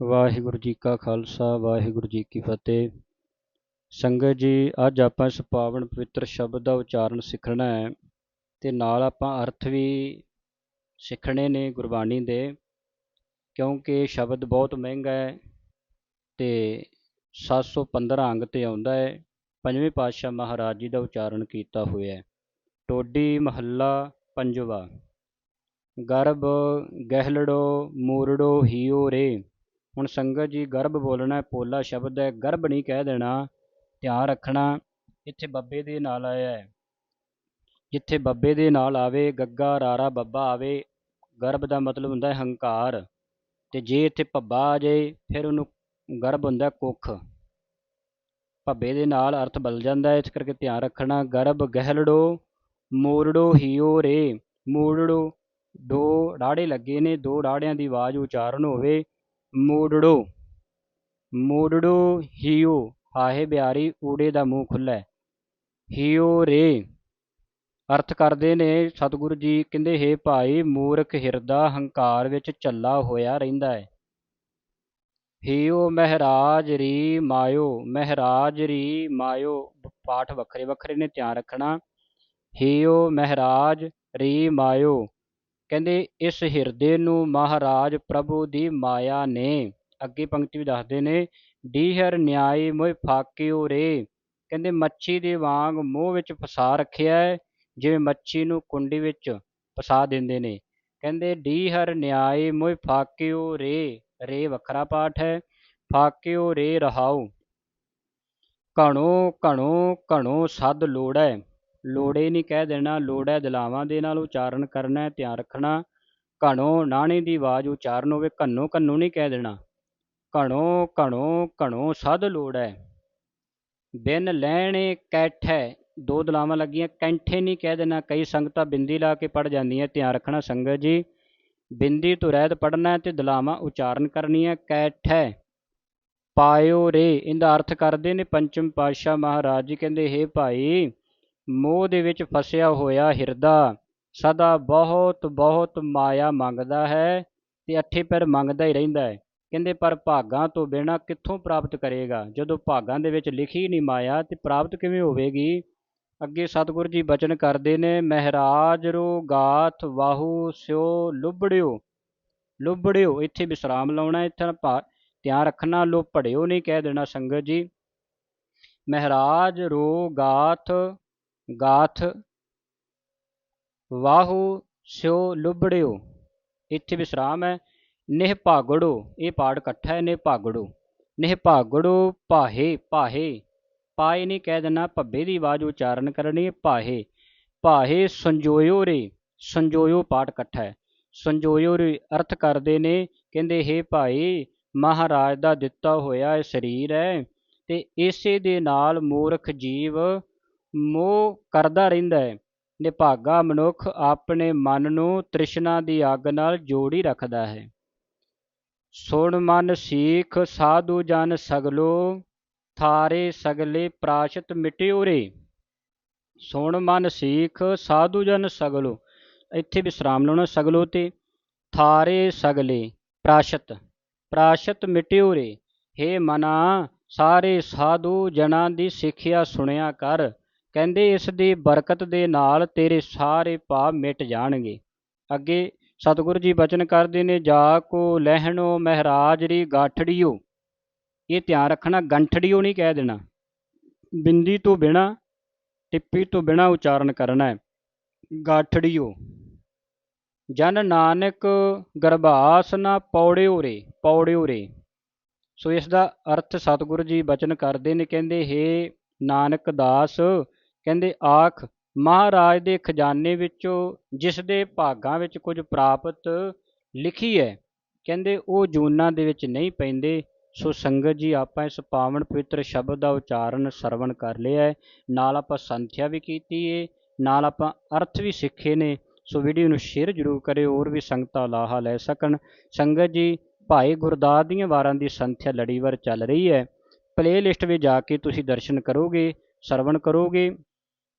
ਵਾਹਿਗੁਰੂ ਜੀ ਕਾ ਖਾਲਸਾ, ਵਾਹਿਗੁਰੂ ਜੀ ਕੀ ਫਤਿਹ। ਸੰਗਤ ਜੀ, ਅੱਜ ਆਪਾਂ ਇਸ ਪਾਵਨ ਪਵਿੱਤਰ ਸ਼ਬਦ ਦਾ ਉਚਾਰਨ ਸਿੱਖਣਾ ਹੈ ਤੇ ਨਾਲ ਆਪਾਂ ਅਰਥ ਵੀ ਸਿੱਖਣੇ ਨੇ ਗੁਰਬਾਣੀ ਦੇ, ਕਿਉਂਕਿ ਸ਼ਬਦ ਬਹੁਤ ਮਹਿੰਗਾ ਹੈ ਤੇ 715 ਅੰਗ ਤੇ ਆਉਂਦਾ ਹੈ। ਪੰਜਵੇਂ ਪਾਤਸ਼ਾਹ ਮਹਾਰਾਜ ਜੀ ਦਾ ਉਚਾਰਨ ਕੀਤਾ ਹੋਇਆ ਹੈ। ਟੋਡੀ ਮਹੱਲਾ ਪੰਜਵਾ, ਗਰਭ ਗਹਿਲੜੋ ਮੂਰੜੋ ਹੀਓ ਰੇ। ਹੁਣ ਸੰਗਤ ਜੀ ਗਰਭ ਬੋਲਣਾ, ਪੋਲਾ ਸ਼ਬਦ ਹੈ ਗਰਭ ਨਹੀਂ ਕਹਿ ਦੇਣਾ, ਧਿਆਨ ਰੱਖਣਾ, ਇੱਥੇ ਬੱਬੇ ਦੇ ਨਾਲ ਆਇਆ ਹੈ। ਜਿੱਥੇ ਬੱਬੇ ਦੇ ਨਾਲ ਆਵੇ, ਗੱਗਾ ਰਾਰਾ ਬੱਬਾ ਆਵੇ ਗਰਭ ਦਾ ਮਤਲਬ ਹੁੰਦਾ ਹੈ ਹੰਕਾਰ। ਤੇ ਜੇ ਇੱਥੇ ਭੱਬਾ ਆ ਜਾਏ, ਫਿਰ ਉਹਨੂੰ ਗਰਭ ਹੁੰਦਾ ਕੁੱਖ। ਭੱਬੇ ਦੇ ਨਾਲ ਅਰਥ ਬਦਲ ਜਾਂਦਾ ਹੈ, ਇਸ ਕਰਕੇ ਧਿਆਨ ਰੱਖਣਾ ਗਰਭ ਗਹਿਲੜੋ, ਮੋਰੜੋ ਹੀਓ ਰੇ, ਮੋਰੜੋ, ਦੋ ਰਾੜੇ ਲੱਗੇ ਨੇ, ਦੋ ਰਾੜਿਆਂ ਦੀ ਆਵਾਜ਼ ਉਚਾਰਨ ਹੋਵੇ ਮੋੜੜੋ ਮੋੜੜੋ ਹੀਓ ਹਾਹੇ ਬਿਆਰੀ ਊੜੇ ਦਾ ਮੂੰਹ ਖੁੱਲ੍ਹਾ ਹੀਓ ਰੇ, ਅਰਥ ਕਰਦੇ ਨੇ, ਸਤਿਗੁਰੂ ਜੀ ਕਹਿੰਦੇ, ਹੈ ਭਾਈ, ਮੂਰਖ ਹਿਰਦਾ ਹੰਕਾਰ ਵਿੱਚ ਝੱਲਾ ਹੋਇਆ ਰਹਿੰਦਾ ਹੈ। ਹੀਓ ਮਹਾਰਾਜ ਰੀ ਮਾਇਓ, ਮਹਾਰਾਜ ਰੀ ਮਾਇਓ, ਪਾਠ ਵੱਖਰੇ ਵੱਖਰੇ ਨੇ ਧਿਆਨ ਰੱਖਣਾ। ਹੀਓ ਮਹਾਰਾਜ ਰੀ ਮਾਇਓ ਕਹਿੰਦੇ, ਇਸ ਹਿਰਦੇ ਨੂੰ ਮਹਾਰਾਜ ਪ੍ਰਭੂ ਦੀ ਮਾਇਆ ਨੇ। ਅੱਗੇ ਪੰਕਤੀ ਵੀ ਦੱਸਦੇ ਨੇ, ਡੀਹਰ ਨਿਆਈ ਮੋਇ ਫਾਕਿਓ ਰੇ। ਕਹਿੰਦੇ, ਮੱਛੀ ਦੇ ਵਾਂਗ ਮੂੰਹ ਵਿੱਚ ਫਸਾ ਰੱਖਿਆ ਹੈ, ਜਿਵੇਂ ਮੱਛੀ ਨੂੰ ਕੁੰਡੀ ਵਿੱਚ ਫਸਾ ਦਿੰਦੇ ਨੇ। ਕਹਿੰਦੇ, ਡੀਹਰ ਨਿਆਈ ਮੋਇ ਫਾਕਿਓ ਰੇ। ਰੇ ਵੱਖਰਾ ਪਾਠ ਹੈ, ਫਾਕਿਓ ਰੇ ਰਹਾਉ। ਘਣੋ ਘਣੋ ਘਣੋ ਸਦ ਲੋੜੈ ਲੋੜੇ ਨਹੀਂ, ਕਹਿ ਦੇਣਾ ਲੋੜੈ ਦਿਲਾਵਾਂ ਦੇ ਨਾਲ ਉਚਾਰਨ ਕਰਨਾ ਹੈ, ਧਿਆਨ ਰੱਖਣਾ, ਘਣੋ ਨਾਣੇ ਦੀ ਆਵਾਜ਼ ਉਚਾਰਨ ਹੋਵੇ, ਘਨੋ ਘਨੋ ਨਹੀਂ ਕਹਿ ਦੇਣਾ, ਘਣੋ ਘਣੋ ਘਣੋ ਸਦ ਲੋੜੈ ਬਿਨ ਲੈਣੇ ਕੈਠੈ, ਦੋ ਦਲਾਵਾਂ ਲੱਗੀਆਂ, ਕੈਂਠੇ ਨਹੀਂ ਕਹਿ ਦੇਣਾ, ਕਈ ਸੰਗਤਾਂ ਬਿੰਦੀ ਲਾ ਕੇ ਪੜ ਜਾਂਦੀਆਂ, ਧਿਆਨ ਰੱਖਣਾ ਸੰਗਤ ਜੀ, ਬਿੰਦੀ ਤੋਂ ਰਹਿਤ ਪੜਨਾ ਤੇ ਦਲਾਵਾਂ ਉਚਾਰਨ ਕਰਨੀਆਂ ਕੈਠੈ, ਪਾਇਓ ਰੇ, ਇਹਦਾ ਅਰਥ ਕਰਦੇ ਨੇ ਪੰਚਮ ਪਾਤਸ਼ਾਹ ਮਹਾਰਾਜ ਜੀ, ਕਹਿੰਦੇ, ਹੇ ਭਾਈ ਮੋਹ ਦੇ ਵਿੱਚ ਫਸਿਆ ਹੋਇਆ ਹਿਰਦਾ ਸਦਾ ਬਹੁਤ ਬਹੁਤ ਮਾਇਆ ਮੰਗਦਾ ਹੈ ਤੇ ਅੱਠੇ ਪੈਰ ਮੰਗਦਾ ਹੀ ਰਹਿੰਦਾ ਹੈ। ਕਹਿੰਦੇ, ਪਰ ਭਾਗਾਂ ਤੋਂ ਬਿਨਾ ਕਿੱਥੋਂ ਪ੍ਰਾਪਤ ਕਰੇਗਾ? ਜਦੋਂ ਭਾਗਾਂ ਦੇ ਵਿੱਚ ਲਿਖੀ ਨਹੀਂ ਮਾਇਆ, ਤੇ ਪ੍ਰਾਪਤ ਕਿਵੇਂ ਹੋਵੇਗੀ? ਅੱਗੇ ਸਤਿਗੁਰੂ ਜੀ ਬਚਨ ਕਰਦੇ ਨੇ, ਮਹਾਰਾਜ ਰੋ ਗਾਥ ਵਾਹੂ ਸਿਓ ਲੁਬੜਿਓ। ਲੁਬੜਿਓ, ਇੱਥੇ ਵਿਸਰਾਮ ਲਾਉਣਾ, ਇੱਥੇ ਧਿਆਨ ਰੱਖਣਾ ਲੋ ਪੜਿਓ ਨਹੀਂ ਕਹਿ ਦੇਣਾ ਸੰਗਤ ਜੀ। ਮਹਾਰਾਜ ਰੋ ਗਾਥ ਗਾਥ, ਵਾਹੂ ਸਿਓ ਲੁਬੜਿਓ, ਇੱਥੇ ਵਿਸਰਾਮ ਹੈ, ਨਿਹ ਭਾਗੜੋ, ਇਹ ਪਾੜ ਇਕੱਠਾ ਹੈ, ਨਿਹ ਭਾਗੜੋ ਨਿਹ ਭਾਗੜੋ ਪਾਹੇ ਪਾਹੇ ਪਾਏ ਨਹੀਂ ਕਹਿ ਦੇਣਾ ਭੱਬੇ ਦੀ ਆਵਾਜ਼ ਉਚਾਰਨ ਕਰਨੀ ਹੈ ਪਾਹੇ ਪਾਹੇ ਸੰਜੋਇਓ ਰੇ, ਸੰਜੋਇਓ ਪਾਠ ਇਕੱਠਾ ਹੈ, ਸੰਜੋਇਓ ਰੇ ਅਰਥ ਕਰਦੇ ਨੇ, ਕਹਿੰਦੇ ਹੈ ਭਾਈ ਮਹਾਰਾਜ ਦਾ ਦਿੱਤਾ ਹੋਇਆ ਇਹ ਸਰੀਰ ਹੈ, ਤੇ ਇਸੇ ਦੇ ਨਾਲ ਮੂਰਖ ਜੀਵ ਮੋਹ ਕਰਦਾ ਰਹਿੰਦਾ ਹੈ, ਨਿਭਾਗਾ ਮਨੁੱਖ ਆਪਣੇ ਮਨ ਨੂੰ ਤ੍ਰਿਸ਼ਨਾ ਦੀ ਅੱਗ ਨਾਲ ਜੋੜੀ ਰੱਖਦਾ ਹੈ। ਸੁਣ ਮਨ ਸੀਖ, ਸਾਧੂ ਜਨ ਸਗਲੋ, ਥਾਰੇ ਸਗਲੇ ਪ੍ਰਾਸ਼ਤ ਮਿਟਿਓਰੇ ਸੁਣ ਮਨ ਸੀਖ, ਸਾਧੂ ਜਨ ਸਗਲੋ, ਇੱਥੇ ਵਿਸਰਾਮ ਲਾਉਣਾ ਸਗਲੋ ਤੇ। ਥਾਰੇ ਸਗਲੇ ਪ੍ਰਾਸ਼ਤ ਪ੍ਰਾਸ਼ਤ ਮਿਟਿਓ ਰੇ। ਹੇ ਮਨਾ, ਸਾਰੇ ਸਾਧੂ ਜਨਾਂ ਦੀ ਸਿੱਖਿਆ ਸੁਣਿਆ ਕਰ। ਕਹਿੰਦੇ ਇਸ ਦੀ ਬਰਕਤ ਦੇ ਨਾਲ ਤੇਰੇ ਸਾਰੇ ਪਾਪ ਮਿਟ ਜਾਣਗੇ। ਅੱਗੇ, ਸਤਿਗੁਰੂ ਜੀ ਬਚਨ ਕਰਦੇ ਨੇ, ਜਾ ਕੋ ਲਹਿਣੋ ਮਹਾਰਾਜ ਰੀ ਗਾਠੜੀਓ। ਇਹ ਧਿਆਨ ਰੱਖਣਾ, ਗੰਠੜੀਓ ਨਹੀਂ ਕਹਿ ਦੇਣਾ। ਬਿੰਦੀ ਤੋਂ ਬਿਨਾ, ਟਿੱਪੀ ਤੋਂ ਬਿਨਾ ਉਚਾਰਨ ਕਰਨਾ ਹੈ। ਗਾਠੜੀਓ। ਜਨ ਨਾਨਕ ਗਰਭਾਸ ਨਾ ਪੌੜਿਓ ਰੇ ਪੌੜਿਓ ਰੇ। ਸੋ ਇਸ ਦਾ ਅਰਥ ਸਤਿਗੁਰੂ ਜੀ ਬਚਨ ਕਰਦੇ ਨੇ, ਕਹਿੰਦੇ, ਹੇ ਨਾਨਕ ਦਾਸ ਕਹਿੰਦੇ, ਆਖ, ਮਹਾਰਾਜ ਦੇ ਖਜ਼ਾਨੇ ਵਿੱਚੋਂ ਜਿਸ ਦੇ ਭਾਗਾਂ ਵਿੱਚ ਕੁਝ ਪ੍ਰਾਪਤ ਲਿਖੀ ਹੈ, ਕਹਿੰਦੇ, ਉਹ ਜੂਨਾਂ ਦੇ ਵਿੱਚ ਨਹੀਂ ਪੈਂਦੇ, ਸੋ ਸੰਗਤ ਜੀ, ਆਪਾਂ ਇਸ ਪਾਵਨ ਪਵਿੱਤਰ ਸ਼ਬਦ ਦਾ ਉਚਾਰਨ ਸਰਵਣ ਕਰ ਲਿਆ ਹੈ। ਨਾਲ ਆਪਾਂ ਸੰਥਿਆ ਵੀ ਕੀਤੀ ਹੈ ਨਾਲ ਆਪਾਂ ਅਰਥ ਵੀ ਸਿੱਖੇ ਨੇ, ਸੋ ਵੀਡੀਓ ਨੂੰ ਸ਼ੇਅਰ ਜ਼ਰੂਰ ਕਰਿਓ, ਹੋਰ ਵੀ ਸੰਗਤਾਂ ਲਾਹਾ ਲੈ ਸਕਣ। ਸੰਗਤ ਜੀ, ਭਾਈ ਗੁਰਦਾਸ ਦੀਆਂ ਵਾਰਾਂ ਦੀ ਸੰਥਿਆ ਲੜੀਵਾਰ ਚੱਲ ਰਹੀ ਹੈ। ਪਲੇਲਿਸਟ ਵਿੱਚ ਜਾ ਕੇ ਤੁਸੀਂ ਦਰਸ਼ਨ ਕਰੋਗੇ, ਸਰਵਣ ਕਰੋਗੇ।